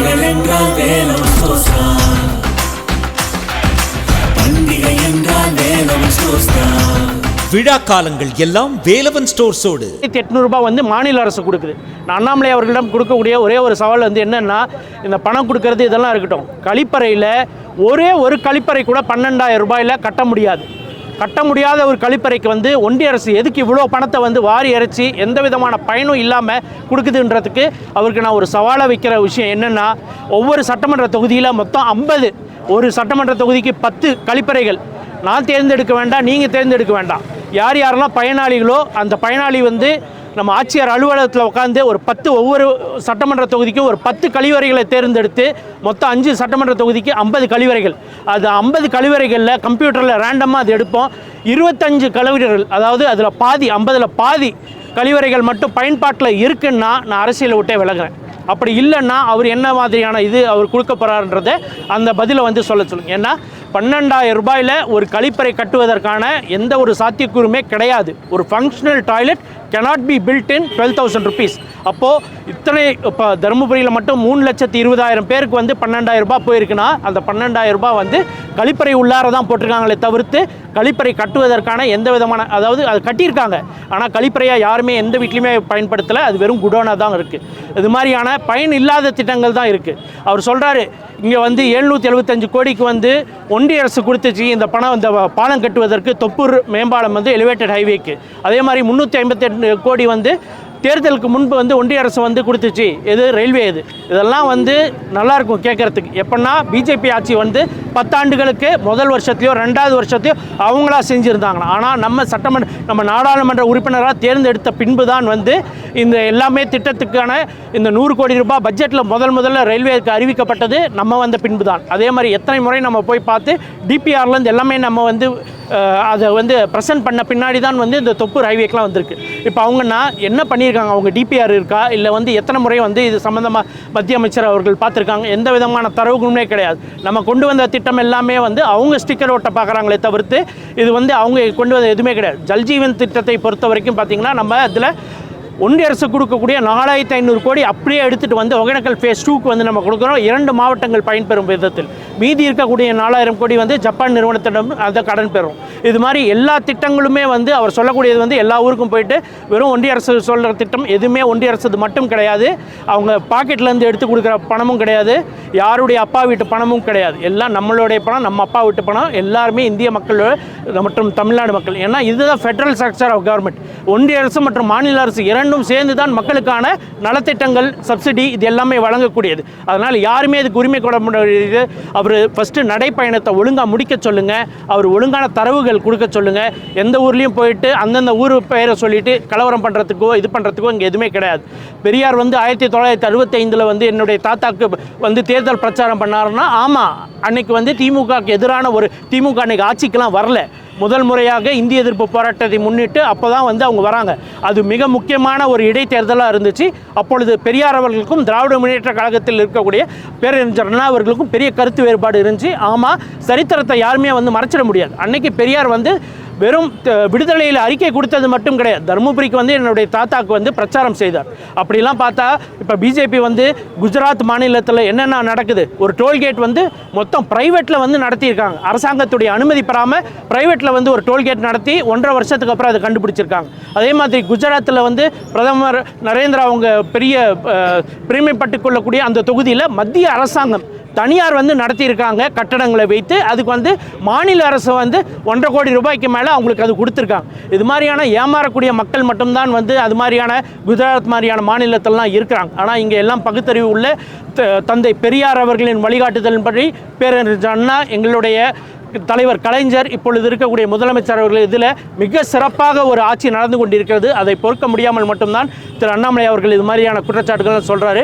பண்டிகைகள் என்றால் வேலம் சோஸ்தா பண்டிகை என்றால் வேலம் சோஸ்தா விழா காலங்கள் எல்லாம் வேலவன் ஸ்டோர்ஸோடு. எட்நூறுபா வந்து மாநில அரசு கொடுக்குது. நான் அண்ணாமலை அவர்களிடம் கொடுக்கக்கூடிய ஒரே ஒரு சவால் வந்து என்னென்னா இந்த பணம் கொடுக்கறது இதெல்லாம் இருக்கட்டும். கழிப்பறையில் ஒரே ஒரு கழிப்பறை கூட பன்னெண்டாயிரம் ரூபாயில் கட்ட முடியாது. கட்ட முடியாத ஒரு கழிப்பறைக்கு வந்து ஒன்றிய அரசு எதுக்கு இவ்வளோ பணத்தை வந்து வாரி இறைச்சி எந்த விதமான பயனும் இல்லாமல் கொடுக்குதுன்றதுக்கு அவருக்கு நான் ஒரு சவாலாக வைக்கிற விஷயம் என்னென்னா ஒவ்வொரு சட்டமன்ற தொகுதியில் மொத்தம் ஐம்பது ஒரு சட்டமன்ற தொகுதிக்கு பத்து கழிப்பறைகள். நான் தேர்ந்தெடுக்க வேண்டாம் நீங்கள் தேர்ந்தெடுக்க வேண்டாம். யார் யாரெல்லாம் பயனாளிகளோ அந்த பயனாளி வந்து நம்ம ஆட்சியர் அலுவலகத்தில் உட்காந்து ஒரு பத்து ஒவ்வொரு சட்டமன்ற தொகுதிக்கும் ஒரு பத்து கழிவறைகளை தேர்ந்தெடுத்து மொத்தம் அஞ்சு சட்டமன்ற தொகுதிக்கு ஐம்பது கழிவறைகள். அது ஐம்பது கழிவறைகளில் கம்ப்யூட்டரில் ரேண்டமாக அது எடுப்போம். இருபத்தஞ்சு கழிவறைகள் அதாவது அதில் பாதி ஐம்பதில் பாதி கழிவறைகள் மட்டும் பயன்பாட்டில் இருக்குன்னா நான் அரசியலை விட்டே விலகுறேன். அப்படி இல்லைன்னா அவர் என்ன மாதிரியான இது அவர் கொடுக்க போகிறாருன்றதை அந்த பதிலை வந்து சொல்ல சொல்லுங்க. ஏன்னா பன்னெண்டாயிரம் ரூபாயில் ஒரு கழிப்பறை கட்டுவதற்கான எந்த ஒரு சாத்தியக்கூறுமே கிடையாது. ஒரு functional toilet cannot be built in twelve thousand rupees அப்போது இத்தனை இப்போ தருமபுரியில் மட்டும் மூணு லட்சத்தி இருபதாயிரம் பேருக்கு வந்து பன்னெண்டாயிரம் ரூபாய் போயிருக்குன்னா அந்த பன்னெண்டாயிரம் ரூபாய் வந்து கழிப்பறை உள்ளார தான் போட்டிருக்காங்களே தவிர்த்து கழிப்பறை கட்டுவதற்கான எந்த விதமான அதாவது அது கட்டியிருக்காங்க. ஆனால் கழிப்பறையாக யாருமே எந்த வீட்லையுமே பயன்படுத்தலை அது வெறும் குடோனாக தான் இருக்குது இது மாதிரியான பயன் இல்லாத திட்டங்கள் தான் இருக்குது அவர் சொல்கிறாரு இங்கே வந்து எழுநூற்றி எழுபத்தஞ்சு கோடிக்கு வந்து ஒன்றிய அரசு கொடுத்துச்சு இந்த பணம் இந்த பாலம் கட்டுவதற்கு தொப்பூர் மேம்பாலம் வந்து எலிவேட்டட் ஹைவேக்கு அதே மாதிரி முந்நூற்றி ஐம்பத்தெட்டு கோடி வந்து தேர்தலுக்கு முன்பு வந்து ஒன்றிய அரசு வந்து கொடுத்துச்சு. எது? ரயில்வே இது இதெல்லாம் வந்து நல்லா இருக்கும் கேட்கறதுக்கு. எப்படின்னா பிஜேபி ஆட்சி வந்து பத்தாண்டுகளுக்கு முதல் வருஷத்தையோ ரெண்டாவது வருஷத்தையோ அவங்களா செஞ்சுருந்தாங்க ஆனால் நம்ம சட்டமன்ற நம்ம நாடாளுமன்ற உறுப்பினராக தேர்ந்தெடுத்த பின்பு தான் வந்து இந்த எல்லாமே திட்டத்துக்கான இந்த நூறு கோடி ரூபாய் பட்ஜெட்டில் முதல் முதல்ல ரயில்வேக்கு அறிவிக்கப்பட்டது நம்ம வந்த பின்பு தான் அதே மாதிரி எத்தனை முறை நம்ம போய் பார்த்து டிபிஆர்லேருந்து எல்லாமே நம்ம வந்து அதை வந்து ப்ரெசென்ட் பண்ண பின்னாடி தான் வந்து இந்த தொப்பு ஹைவேக்கெலாம் வந்திருக்கு. இப்போ அவங்கன்னா என்ன பண்ணியிருக்காங்க? அவங்க டிபிஆர் இருக்கா? இல்லை வந்து எத்தனை முறை வந்து இது சம்மந்தமாக மத்திய அமைச்சர் அவர்கள் பார்த்துருக்காங்க? எந்த விதமான தரவுகளுமே கிடையாது. நம்ம கொண்டு வந்த திட்டம் எல்லாமே வந்து அவங்க ஸ்டிக்கர் ஓட்ட பார்க்குறாங்களே தவிர்த்து இது வந்து அவங்க கொண்டு வந்த எதுவுமே கிடையாது. ஜல்ஜீவன் திட்டத்தை பொறுத்த வரைக்கும் பார்த்திங்கன்னா நம்ம அதில் ஒன்றிய அரசு கொடுக்கக்கூடிய நாலாயிரத்தி ஐநூறு கோடி அப்படியே எடுத்துகிட்டு வந்து ஒகேனக்கல் ஃபேஸ் டூக்கு வந்து நம்ம கொடுக்குறோம். இரண்டு மாவட்டங்கள் பயன்பெறும் விதத்தில். மீதி இருக்கக்கூடிய நாலாயிரம் கோடி வந்து ஜப்பான் நிறுவனத்திடம் அதை கடன் பெறும். இது மாதிரி எல்லா திட்டங்களுமே வந்து அவர் சொல்லக்கூடியது வந்து எல்லா ஊருக்கும் போயிட்டு வெறும் ஒன்றிய அரசு சொல்கிற திட்டம் எதுவுமே ஒன்றிய அரசு மட்டும் கிடையாது. அவங்க பாக்கெட்லேருந்து எடுத்து கொடுக்குற பணமும் கிடையாது. யாருடைய அப்பா வீட்டு பணமும் கிடையாது. எல்லாம் நம்மளுடைய பணம் நம்ம அப்பா வீட்டு பணம். எல்லாருமே இந்திய மக்கள் மற்றும் தமிழ்நாடு மக்கள். ஏன்னா இதுதான் ஃபெடரல் ஸ்ட்ரக்சர் ஆஃப் கவர்மெண்ட் ஒன்றிய அரசு மற்றும் மாநில அரசு இரண்டு இரண்டும் சேர்ந்து தான் மக்களுக்கான நலத்திட்டங்கள் சப்சிடி இது எல்லாமே வழங்கக்கூடியது. அதனால் யாருமே இதுக்கு உரிமை கொள்ள முடியாது. அவர் ஃபஸ்ட்டு நடைப்பயணத்தை ஒழுங்காக முடிக்க சொல்லுங்கள் அவர் ஒழுங்கான தரவுகள் கொடுக்க சொல்லுங்கள் எந்த ஊர்லேயும் போயிட்டு அந்தந்த ஊர் பெயரை சொல்லிட்டு கலவரம் பண்ணுறதுக்கோ இது பண்ணுறதுக்கோ இங்கே எதுவுமே கிடையாது. பெரியார் வந்து ஆயிரத்தி தொள்ளாயிரத்தி அறுபத்தைந்தில் வந்து என்னுடைய தாத்தாக்கு வந்து தேர்தல் பிரச்சாரம் பண்ணாருன்னா ஆமாம் அன்னைக்கு வந்து திமுகவுக்கு எதிரான ஒரு திமுக அன்னைக்கு ஆட்சிக்கெல்லாம் வரல. முதல் முறையாக இந்திய எதிர்ப்பு போராட்டத்தை முன்னிட்டு அப்போ தான் வந்து அவங்க வராங்க. அது மிக முக்கியமான ஒரு இடைத்தேர்தலாக இருந்துச்சு. அப்பொழுது பெரியார் அவர்களுக்கும் திராவிட முன்னேற்ற கழகத்தில் இருக்கக்கூடிய பேரறிஞர் அண்ணா அவர்களுக்கும் பெரிய கருத்து வேறுபாடு இருந்துச்சு. ஆமாம் சரித்திரத்தை யாருமே வந்து மறைச்சிட முடியாது. அன்னைக்கு பெரியார் வந்து வெறும் த- விடுதலையில் அறிக்கை கொடுத்தது மட்டும் கிடையாது. தருமபுரிக்கு வந்து என்னுடைய தாத்தாக்கு வந்து பிரச்சாரம் செய்தார். அப்படிலாம் பார்த்தா இப்போ பிஜேபி வந்து குஜராத் மாநிலத்தில் என்னென்ன நடக்குது? ஒரு டோல்கேட் வந்து மொத்தம் ப்ரைவேட்டில் வந்து நடத்தியிருக்காங்க. அரசாங்கத்துடைய அனுமதி பெறாமல் ப்ரைவேட்டில் வந்து ஒரு டோல்கேட் நடத்தி ஒன்றரை வருஷத்துக்கு அப்புறம் அதை கண்டுபிடிச்சிருக்காங்க. அதே மாதிரி குஜராத்தில் வந்து பிரதமர் நரேந்திரா அவங்க பெரிய பெருமைப்பட்டு கொள்ளக்கூடிய அந்த தொகுதியில் மத்திய அரசாங்கம் தனியார் வந்து நடத்தியிருக்காங்க கட்டடங்களை வைத்து. அதுக்கு வந்து மாநில அரசு வந்து ஒன்றரை கோடி ரூபாய்க்கு மேலே அவங்களுக்கு அது கொடுத்துருக்காங்க. இது மாதிரியான ஏமாறக்கூடிய மக்கள் மட்டும்தான் வந்து அது மாதிரியான குஜராத் மாதிரியான மாநிலத்திலலாம் இருக்கிறாங்க. ஆனால் இங்கே எல்லாம் பகுத்தறிவு உள்ள த- தந்தை பெரியார் அவர்களின் வழிகாட்டுதலின்படி பேரறிஞர் அண்ணா எங்களுடைய தலைவர் கலைஞர் இப்பொழுது இருக்கக்கூடிய முதலமைச்சர் அவர்கள் இதில் மிக சிறப்பாக ஒரு ஆட்சி நடந்து கொண்டிருக்கிறது. அதை பொறுக்க முடியாமல் மட்டும்தான் திரு அண்ணாமலை அவர்கள் இது மாதிரியான குற்றச்சாட்டுகள் சொல்கிறாரு